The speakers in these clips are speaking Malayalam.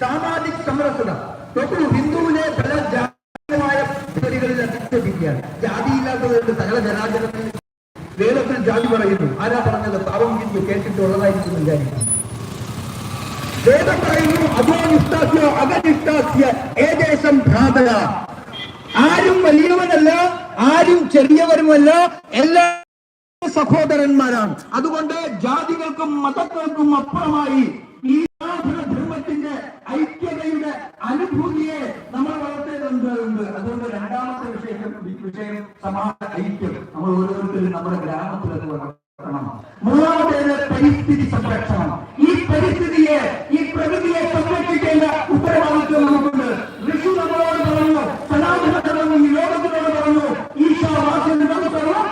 സാമാജിക് സമരസത നോക്കൂ ഹിന്ദുവിനെ പല ജാതീയമായ പദ്ധതികളിൽ അധിക്ഷേപിക്കുകയാണ്. ജാതിയില്ലാത്തതുകൊണ്ട് സകല ജനാചരണത്തിൽ വേദത്തിൽ ജാതി പറയുന്നു. ആരാ പറഞ്ഞത്? പാവം ഹിന്ദു കേട്ടിട്ടുള്ളതായിരിക്കും വിചാരിക്കുന്നു. വേദം പറയുന്നു അതോ നിഷ്ഠാസ്യോ അകനിഷ്ഠാസ്യ ഏകദേശം ഭ്രാതക ആരും വലിയവനല്ല ആരും ചെറിയവരുമല്ല എല്ലാ സഹോദരന്മാരാണ്. അതുകൊണ്ട് ജാതികൾക്കും മതങ്ങൾക്കും അപ്പുറമായി ഈ സനാതന ധർമ്മത്തിന്റെ ഐക്യതയുടെ അനുഭൂതിയെ നമ്മൾ വളർത്തേണ്ടതുണ്ട് അതുകൊണ്ട് രണ്ടാമത്തെ വിഷയം വിഷയം സമാന ഐക്യം. നമ്മൾ ഓരോരുത്തരും നമ്മുടെ ഗ്രാമത്തിലത് വളർത്തണം. മൂന്നാമത്തേത് പരിസ്ഥിതി സംരക്ഷണം. ഈ പരിസ്ഥിതിയെ ഈ പ്രകൃതിയെ സംരക്ഷിക്കേണ്ട ഉത്തരവാദിത്വം നമുക്കുണ്ട്. ഋഷി നമ്മളോട് പറഞ്ഞു സനാതന ഈ ലോകത്തിനോട് പറഞ്ഞു സർവം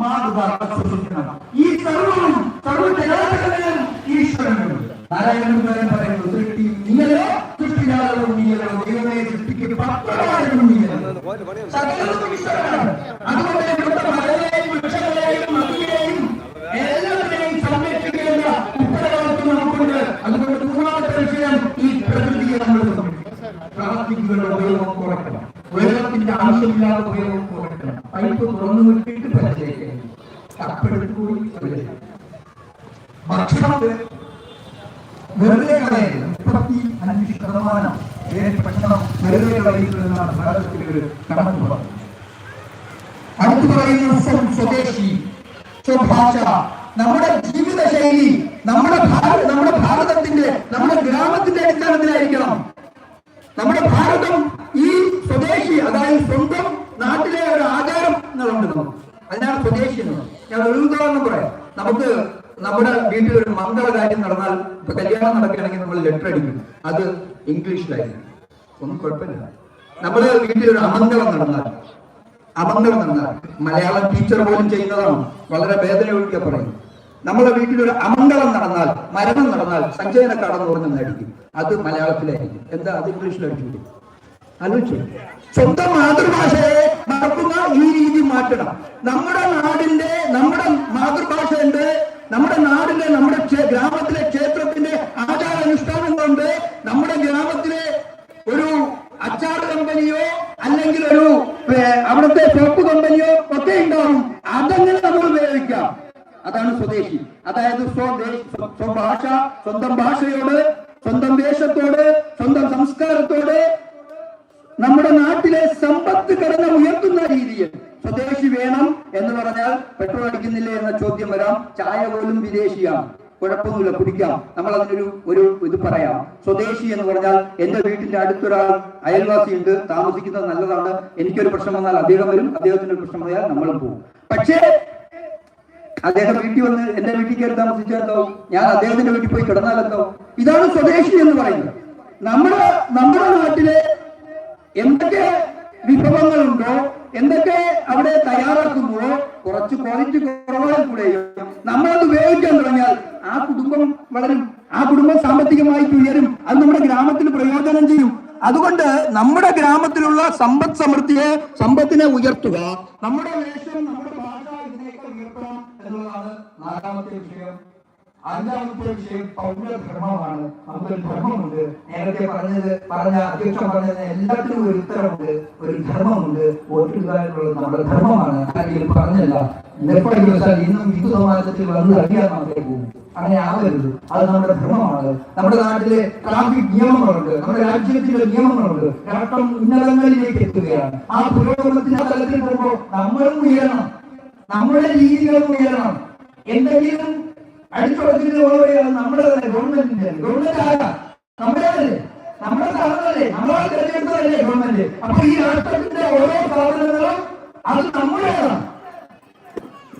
മാതൃക സൃഷ്ടിക്കണം ഈ സർവവും സർവ നാരായണൻ പറയുന്നു സൃഷ്ടി നീയലോ സൃഷ്ടിജാലവും നീയലോ ദൈവമേ സൃഷ്ടിക്ക് പത്രമായിരുന്നു നീയലോ അതുകൊണ്ട് ഇവിടുത്തെ മലയെയും വൃക്ഷങ്ങളെയും നദിയെയും എല്ലാവരെയും സംരക്ഷിക്കേണ്ട ഉത്തരവാദിത്വം നമുക്കുണ്ട് അതുകൊണ്ട് മൂന്നാമത്തെ വിഷയം ഈ പ്രകൃതിയെ നമ്മൾ പ്ലാസ്റ്റിക്കുകളുടെ ഉപയോഗം കുറയ്ക്കണം വെള്ളത്തിന്റെ ആവശ്യമില്ലാത്ത ഉപയോഗം കുറയ്ക്കണം. പൈപ്പ് തുറന്നു വിട്ടിട്ട് പരിചയിക്കണം കപ്പെടുത്ത് ഭക്ഷണം വെറുതെ കളയരുത്. മുപ്പത്തി അഞ്ച് ശതമാനം. ഭക്ഷണം വെറുതെ കളയുന്നതെന്നാണ് ഭാരതത്തിലെ ഒരു കണക്ക് പറഞ്ഞത് അടുത്ത് പറയുന്ന സ്വം സ്വദേശി സ്വഭാഷ നമ്മുടെ ജീവിതശൈലി നമ്മുടെ ഭാരത നമ്മുടെ ഭാരതത്തിന്റെ നമ്മുടെ ഗ്രാമത്തിന്റെ അടിസ്ഥാനത്തിലായിരിക്കണം. നമ്മുടെ ഭാരതം ഈ സ്വദേശി അതായത് സ്വന്തം നാട്ടിലെ ഒരു ആചാരം എന്നുള്ളത് അതിനാണ് സ്വദേശി എന്ന് ഞാൻ ഒരു ഉദാഹരണം പറയാം. നമുക്ക് നമ്മുടെ വീട്ടിൽ ഒരു മംഗള കാര്യം നടന്നാൽ കല്യാണം നടക്കുകയാണെങ്കിൽ നമ്മൾ ലെറ്റർ അടിക്കും. അത് ഇംഗ്ലീഷിലായിരിക്കും ഒന്നും കുഴപ്പമില്ല. നമ്മുടെ വീട്ടിൽ ഒരു അമംഗളം നടന്നാൽ അമംഗളം നടന്നാൽ മലയാളം ടീച്ചർ പോലും ചെയ്യുന്നതാണ്. വളരെ വേദനയൊഴുക്കിയ പറയുന്നു. നമ്മുടെ വീട്ടിൽ ഒരു അമംഗളം നടന്നാൽ മരണം നടന്നാൽ സഞ്ജയന കടന്നു അടിക്കും. അത് മലയാളത്തിലായിരിക്കും. എന്താ? അത് ഇംഗ്ലീഷിലായിരിക്കും ആലോചിച്ചു. സ്വന്തം മാതൃഭാഷയെ മറക്കുന്ന ഈ രീതി മാറ്റണം. നമ്മുടെ നാടിന്റെ നമ്മുടെ മാതൃഭാഷ നമ്മുടെ നാടിന്റെ നമ്മുടെ ഗ്രാമത്തിലെ ക്ഷേത്രത്തിന്റെ ആചാരാനുഷ്ഠാനങ്ങളുണ്ട് നമ്മുടെ ഗ്രാമത്തിലെ ഒരു അച്ചാർ കമ്പനിയോ അല്ലെങ്കിൽ ഒരു അവിടുത്തെ സോപ്പ് കമ്പനിയോ ഒക്കെ ഉണ്ടാവും. അതെങ്ങനെ നമ്മൾ ഉപയോഗിക്കാം? അതാണ് സ്വദേശി. അതായത് സ്വഭാഷ സ്വന്തം ഭാഷയോട് സ്വന്തം ദേശത്തോട് സ്വന്തം സംസ്കാരത്തോട് നമ്മുടെ നാട്ടിലെ സമ്പത്ത് ഘടന ഉയർത്തുന്ന രീതിയിൽ സ്വദേശി വേണം എന്ന് പറഞ്ഞാൽ പെട്രോൾ അടിക്കുന്നില്ലേ എന്ന ചോദ്യം വരാം. ചായ പോലും വിദേശിയാണ്. കുഴപ്പമൊന്നുമില്ല കുടിക്കാം. നമ്മൾ അതിനൊരു ഒരു ഇത് പറയാം. സ്വദേശി എന്ന് പറഞ്ഞാൽ എന്റെ വീട്ടിന്റെ അടുത്തൊരാൾ അയൽവാസി ഉണ്ട് താമസിക്കുന്നത് നല്ലതാണ്. എനിക്കൊരു പ്രശ്നം വന്നാൽ അദ്ദേഹം വരും അദ്ദേഹത്തിന് ഒരു പ്രശ്നം വന്നാൽ നമ്മളും പോകും പക്ഷേ അദ്ദേഹം വീട്ടിൽ വന്ന് എന്റെ വീട്ടിൽ കയറി താമസിച്ചാലോ ഞാൻ അദ്ദേഹത്തിന്റെ വീട്ടിൽ പോയി കിടന്നാലെന്തോ ഇതാണ് സ്വദേശി എന്ന് പറയുന്നത്. നമ്മുടെ നമ്മുടെ നാട്ടിലെ എന്തൊക്കെ വിഭവങ്ങളുണ്ടോ എന്തൊക്കെ അവിടെ തയ്യാറാക്കുന്നുവോ കുറച്ച് ക്വാളിറ്റി കുറവാൻ കൂടെയും നമ്മളത് ഉപയോഗിക്കാൻ തുടങ്ങിയാൽ ആ കുടുംബം വളരും ആ കുടുംബം സാമ്പത്തികമായിട്ട് ഉയരും അത് നമ്മുടെ ഗ്രാമത്തിന് പ്രയോജനം ചെയ്യും. അതുകൊണ്ട് നമ്മുടെ ഗ്രാമത്തിലുള്ള സമ്പദ് സമൃദ്ധിയെ സമ്പത്തിനെ ഉയർത്തുക നമ്മുടെ വേഷം നമ്മുടെ ഭാഷ ഇതിനേക്കാൾ ഉയർത്തണം എന്നുള്ളതാണ് നാലാമത്തെ വിഷയം. അഞ്ചാമത്തെ വിഷയം പൗരധർമ്മമാണ് നമുക്കൊരു ധർമ്മമുണ്ട്. നേരത്തെ പറഞ്ഞത് പറഞ്ഞ അധ്യക്ഷൻ പറഞ്ഞത് എല്ലാത്തിനും ഒരു ഉത്തരവുണ്ട് ഒരു ധർമ്മമുണ്ട്. വോട്ടുകാരുള്ളത് നമ്മുടെ ധർമ്മമാണ്. ആരെങ്കിലും പറഞ്ഞല്ല. ഇന്നും ഹിന്ദു സമാജത്തിൽ വന്ന് അറിയാൻ മാത്രമേ പോകും. അങ്ങനെ ആവരുത് അത് നമ്മുടെ ഭ്രമമാണ് നമ്മുടെ നാട്ടിലെ ട്രാഫിക് നിയമങ്ങളുണ്ട്. നമ്മുടെ രാജ്യത്തിലെ നിയമങ്ങളുണ്ട്. രാഷ്ട്രം ഉന്നതങ്ങളിലേക്ക് എത്തുകയാണ്. ആ പുരോഗമനത്തിന് ആ തലത്തിൽ പോകുമ്പോൾ നമ്മളും ഉയരണം. നമ്മുടെ രീതികളും ഉയരണം. എന്തെങ്കിലും അടിച്ചുറച്ചിട്ടുള്ളവരെയാണ് നമ്മുടെ തന്നെ ഗവൺമെന്റിന്റെ. ഗവൺമെന്റ് ആരാ? നമ്മുടെ നമ്മുടെ ഗവൺമെന്റ്. അപ്പൊ ഈ രാഷ്ട്രത്തിന്റെ ഓരോ സ്ഥാപനങ്ങളും അത് നമ്മുടേതാണ്.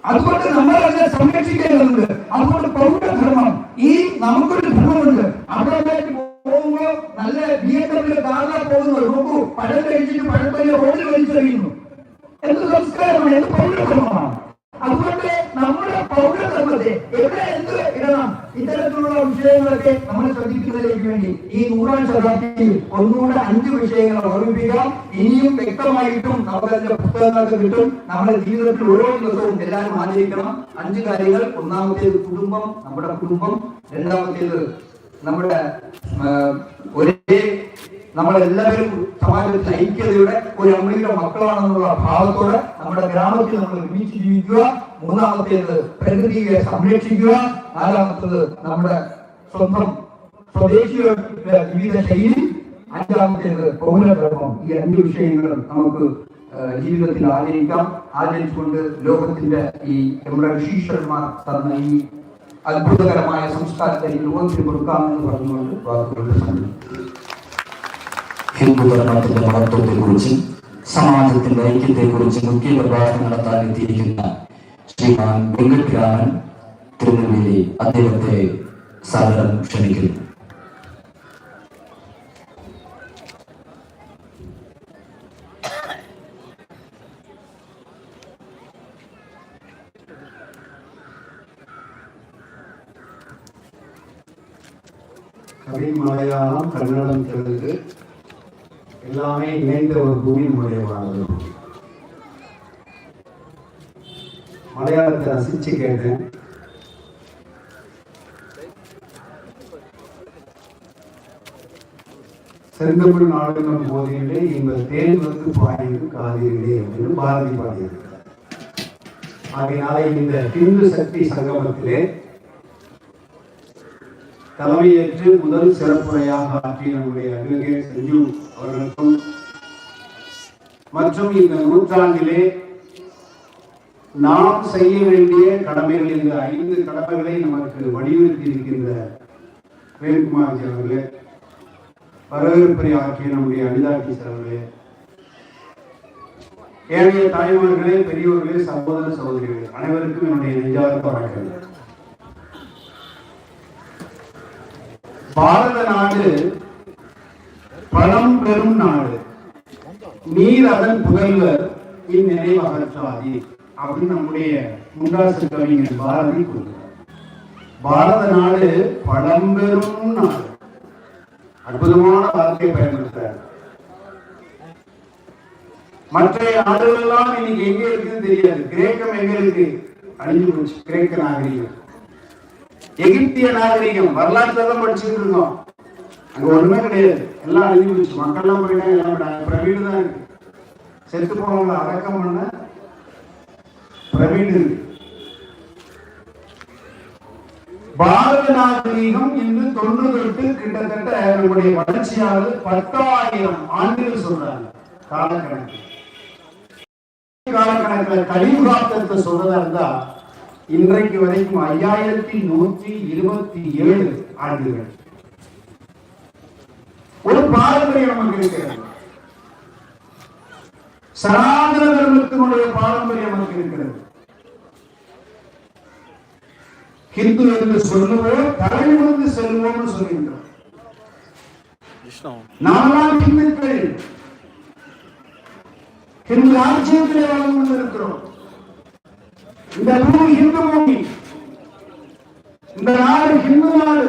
അതുകൊണ്ട് നമ്മൾ അതിനെ സംരക്ഷിക്കേണ്ടതുണ്ട്. അതുകൊണ്ട് നമുക്കൊരു ദൂരമുണ്ട് അവിടെ പോകുമ്പോ നല്ല ബി എം ഡബ്ല്യൂ കാറിലാണ് പോകുന്നത് നോക്കൂ. പഴം കഴിച്ചിട്ട് പഴപ്പല്ല റോഡിൽ വലിച്ചെറിയുന്നു. എന്ത് സംസ്കാരമാണ്? എന്ത് പൗരധർമ്മമാണ് അതുകൊണ്ട് നമ്മുടെ പൗരധർമ്മത്തെ എവിടെ എന്ത് ഇടണം ഇത് ഇത്തരത്തിലുള്ള വിഷയങ്ങളൊക്കെ നമ്മൾ ശ്രദ്ധിക്കുന്നതിലേക്ക് വേണ്ടി ഈ നൂറാം ശതാബ്ദിയിൽ ഒന്നുകൂടെ അഞ്ച് വിഷയങ്ങൾ ഓർമ്മിപ്പിക്കാം ഇനിയും വ്യക്തമായിട്ടും നമുക്കതിന്റെ പുസ്തകങ്ങളൊക്കെ കിട്ടും. നമ്മുടെ ജീവിതത്തിൽ ഓരോ ദിവസവും എല്ലാവരും ആലോചിക്കണം അഞ്ച് കാര്യങ്ങൾ. ഒന്നാമത്തേത് കുടുംബം നമ്മുടെ കുടുംബം. രണ്ടാമത്തേത് നമ്മുടെ ഒരേ നമ്മളെല്ലാവരും സമാജത്തിൽ ഐക്യതയുടെ ഒരു അമ്മയുടെ മക്കളാണെന്നുള്ള ഭാവത്തോടെ നമ്മുടെ ഗ്രാമത്തിൽ നമ്മൾ ഒരുമിച്ച് ജീവിക്കുക. മൂന്നാമത്തേത് പ്രകൃതിയെ സംരക്ഷിക്കുക. നാലാമത്തേത് നമ്മുടെ സ്വന്തം സ്വദേശികളുടെ ജീവിത ശൈലി അഞ്ചാമത്തേത് പൗരധർമ്മം ഈ അഞ്ച് വിഷയങ്ങളും നമുക്ക് ജീവിതത്തിൽ ആചരിക്കാം. ആചരിച്ചുകൊണ്ട് ലോകത്തിന്റെ ഈ നമ്മുടെ ഋഷീശ്വരന്മാർ തന്ന ഈ അത്ഭുതകരമായ സംസ്കാരത്തെ ലോകത്തിന് കൊടുക്കാമെന്ന് പറഞ്ഞുകൊണ്ട് വാക്കുകളുടെ ഹിന്ദു ധർമ്മത്തിന്റെ മഹത്വത്തെക്കുറിച്ചും സമാജത്തിന്റെ ഐക്യത്തെക്കുറിച്ചും മുഖ്യ പ്രഭാഷണം നടത്താൻ എത്തിയിരിക്കുന്ന ശ്രീമാൻ വെങ്കട്രാമൻ തിരുനെൽവേലി അദ്ദേഹത്തെ സാദരം ക്ഷണിക്കുന്നു தமிழ் மலையாளம் கன்னடம் தெலுங்கு எல்லாமே இணைந்த ஒரு பூமி நம்முடைய பாரதம் மலையாளத்தை ரசிச்சு கேட்டேன் செந்தமிழ் நாடுகளும் போதிலே எங்கள் தேன் வந்து பாயுது காதிலே அப்படின்னு பாரதி பாடியிருக்கிறார் அதனால இந்த ஹிந்து சக்தி சங்கமத்திலே தலைமையேற்று முதல் சிறப்புரையாக ஆற்றிய நம்முடைய அருகே செஞ்சு அவர்களுக்கும் மற்றும் இந்த நூற்றாண்டிலே நாம் செய்ய வேண்டிய கடமைகள் இந்த ஐந்து கடமைகளை நமக்கு வலியுறுத்தி இருக்கின்ற வேலுக்குமார்ஜி அவர்களே வரவேற்புரை ஆற்றிய நம்முடைய அனிதாக்கி அவர்களே ஏழைய தாய்மார்களே பெரியோர்களே சகோதர சகோதரிகளே அனைவருக்கும் என்னுடைய நெஞ்சார்ந்த வணக்கங்கள். பாரத நாடு பழம் பெரும் நாடு. நீர் அதன் புகழ்வர் இந்நினைவு அகற்றாதி அப்படின்னு நம்முடைய முண்டாசு கவிஞர் பாரதி கூறுகிறார். பாரத நாடு பழம்பெரும் நாடு. அற்புதமான வார்த்தையை பயன்படுத்துறாரு. மற்ற நாடுகள் எல்லாம் இன்னைக்கு எங்க இருக்குன்னு தெரியாது. கிரேக்கம் எங்க இருக்கு? அழிஞ்சு போச்சு. கிரேக்க நாகரிகம். எகிப்திய நாகரிகம். வரலாற்றுல தான் படிச்சுட்டு இருக்கோம். அங்க ஒண்ணுமே கிடையாது. எல்லாம் அழிஞ்சு போச்சு. மக்கள்லாம் போயிட்டாங்க எல்லாம் பிரவீடு தான் இருக்கு. செத்து போனவங்களை அடக்கம் பண்ண பிரவீடு இருக்கு. பாரத நாகரீகம் இன்று தொன்று தொட்டு கிட்டத்தட்ட நம்முடைய வளர்ச்சியானது பத்தாயிரம் ஆண்டுகள் சொல்றாங்க. காலக்கணக்கு. காலக்கணக்கில் கலியுகாத்தத்தை சொல்றதா இருந்தா இன்றைக்கு வரைக்கும் ஐயாயிரத்தி நூற்றி இருபத்தி ஏழு ஆண்டுகள். ஒரு பாரம்பரியம் நமக்கு இருக்கிறது. சனாதன தர்மத்தினுடைய பாரம்பரியம் நமக்கு இருக்கிறது. ஹிந்து என்று சொல்லுவோம் தலைமுழுந்து செல்வோம்னு சொல்கின்றோம் நாமெல்லாம் ஹிந்துக்கள் ஹிந்து ராஜ்யத்திலே வாழ்ந்து கொண்டிருக்கிறோம். இந்த பூமி ஹிந்து பூமி. இந்த நாடு ஹிந்து நாடு.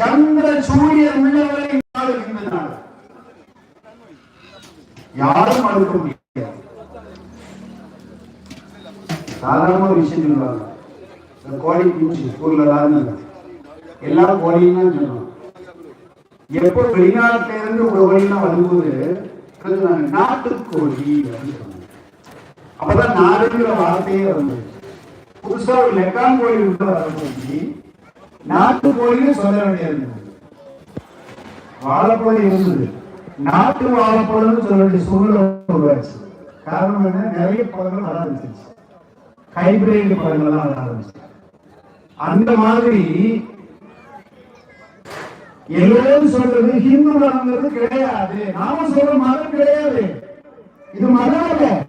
சந்திர சூரியன் உள்ளவரை இந்த நாடு ஹிந்து நாடு. யாரும் மறுக்க முடியாது. சாதாரண விஷயம் சொல்லுவாங்க. இந்த கோழி குஞ்சு ஊர்ல எல்லாரும் எல்லாம் கோழின்னு தான் சொல்லுவாங்க எப்போ வெளிநாட்டுல இருந்து ஒரு கோழிலாம் வரும்போது நாட்டு நாட்டுக்கோழி அப்படின்னு சொன்னாங்க. அப்பதான் நாடுங்கிற வார்த்தையே வந்தது. புதுசா ஒரு லெக்கான் கோழி உள்ள வரப்போச்சு. நாட்டு கோழின்னு சொல்ல வேண்டியது. வாழைப்பழம் இருந்தது. நாட்டு வாழைப்பழம்னு சொல்ல வேண்டிய சூழ்நிலை உருவாச்சு. காரணம் என்ன? நிறைய பழங்கள் வர ஆரம்பிச்சிருச்சு. ஹைபிரிட் பழங்கள்லாம் வர ஆரம்பிச்சு அந்த மாதிரி எல்லோரும் சொல்றது ஹிந்து மதம்ங்கிறது கிடையாது. நாம சொல்ற மதம் கிடையாது. இது மதம் அல்ல.